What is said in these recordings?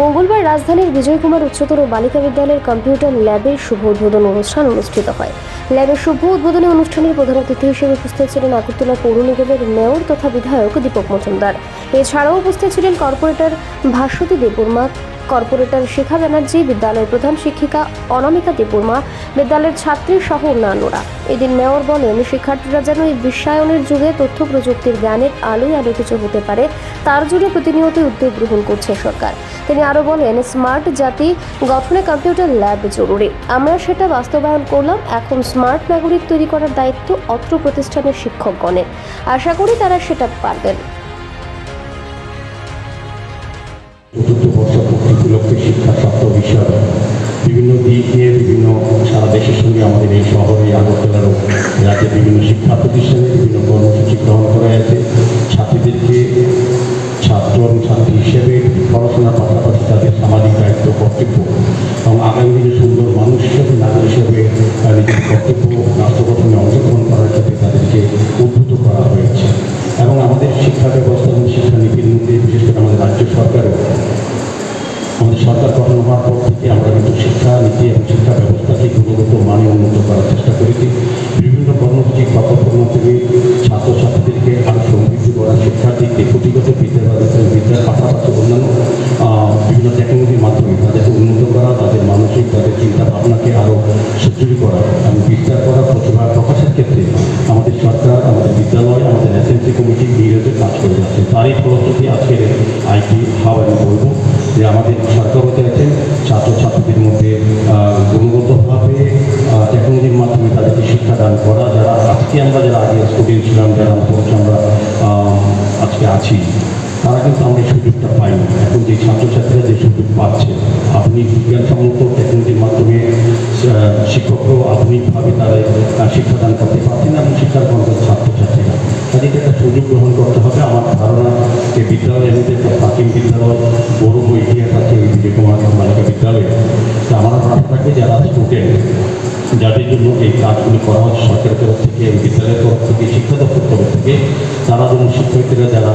মঙ্গলবার রাজধানীর বিজয় কুমার উচ্চতর বালিকা বিদ্যালয়ের কম্পিউটার ল্যাবের শুভ উদ্বোধন অনুষ্ঠান অনুষ্ঠিত হয়। ল্যাবের শুভ উদ্বোধনী অনুষ্ঠানের প্রধান অতিথি হিসেবে উপস্থিত ছিলেন আগরতলা পৌর নিগমের মেয়র তথা বিধায়ক দীপক মজুমদার। এছাড়াও উপস্থিত ছিলেন কর্পোরেটর ভাস্বতী দেববর্মা, কর্পোরেটর শিখা ব্যানার্জি, বিদ্যালয়ের প্রধান শিক্ষিকা অনামিকা দেববর্মা, বিদ্যালয়ের ছাত্রী সহ অন্যান্যরা। এদিন মেয়র বলেন, শিক্ষার্থীরা যেন এই বিশ্বায়নের যুগে তথ্য প্রযুক্তির জ্ঞানের আলোয় আলোকিত হতে পারে, তার জন্য প্রতিনিয়ত উদ্যোগ গ্রহণ করছে সরকার। তিনি আরও বলেন, স্মার্ট জাতি গঠনে কম্পিউটার ল্যাব জরুরি। আমরা সেটা বাস্তবায়ন করলাম, এখন স্মার্ট নাগরিক তৈরি করার দায়িত্ব অত্র প্রতিষ্ঠানের শিক্ষকগণের। আশা করি তারা সেটা পারবেন। রাজ্যের বিভিন্ন শিক্ষা প্রতিষ্ঠানে বিভিন্ন কর্মসূচি গ্রহণ করা হয়েছে। ছাত্রীদেরকে ছাত্র এবং ছাত্রী হিসেবে পড়াশোনার পাশাপাশি তাদের সামাজিক দায়িত্ব, কর্তব্য এবং আগামী দিনে সুন্দর মানুষ হিসেবে, নাগরিক হিসেবে নিজের কর্তব্য রাষ্ট্র গঠনে অংশগ্রহণ করার ক্ষেত্রে তাদেরকে উদ্বুদ্ধ করা হয়েছে। এবং আমাদের শিক্ষা ব্যবস্থা এবং শিক্ষানীতির মধ্যে, বিশেষ করে আমাদের রাজ্য সরকারও, আমাদের সরকার গঠন হওয়ার পর থেকে আমরা কিন্তু শিক্ষা নীতি এবং শিক্ষা ব্যবস্থাকে যাচ্ছে তারই ফলশ্রুতি আজকের আইটি হাব আমি বলব যে আমাদের সরকারও চাইছেন, ছাত্রছাত্রীদের মধ্যে গুণগতভাবে টেকনোলজির মাধ্যমে তাদেরকে শিক্ষাদান করা, যারা আজকে আমরা যারা আগে স্টুডেন্ট ছিলাম, যারা আমরা আজকে আছি, তারা কিন্তু আমরা এই সুযোগটা পাইনি। এখন যে ছাত্রছাত্রীরা যে সুযোগ পাচ্ছে, আধুনিক বিজ্ঞানসম্মত টেকনোলজির মাধ্যমে শিক্ষকরাও আধুনিকভাবে তারা শিক্ষাদান করতে পারছেন এবং শিক্ষার গণতার ছাত্রছাত্রীরা। তাদেরকে একটা সুযোগ গ্রহণ করতে হবে। আমার ধারণা যে বিদ্যালয়ের মধ্যে একটা প্রাচীন বিদ্যালয়, বড় ইতিহাস আছে এই বিজয় কুমার বালিকা বিদ্যালয়ে। তা আমার আশা থাকে যারা স্টুডেন্ট যাদের জন্য এই কাজগুলি করা হচ্ছে সরকারের তরফ থেকে বিদ্যালয়ের তরফ থেকে, শিক্ষা দপ্তর তরফ থেকে, তারা যেমন শিক্ষার্থীরা যারা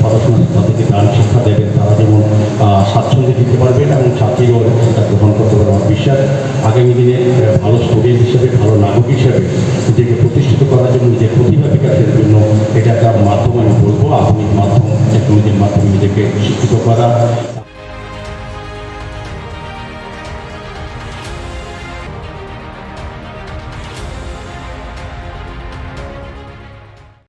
পড়াশোনা, তাদেরকে গান শিক্ষা দেবেন, তারা যেমন স্বাচ্ছন্দ্যে দিতে পারবেন এবং ছাত্রীও সেটা গ্রহণ করতে পারবে আমার বিশ্বাস, আগামী দিনে ভালো স্টুডেন্ট হিসেবে, ভালো নাগরিক হিসেবে নিজেকে প্রতিষ্ঠিত করার জন্য নিজের প্রতিভা বিকাশের জন্য এটা একটা মাধ্যম আমি বলব আধুনিক মাধ্যম টেকনোলজির মাধ্যমে নিজেকে শিক্ষিত করা।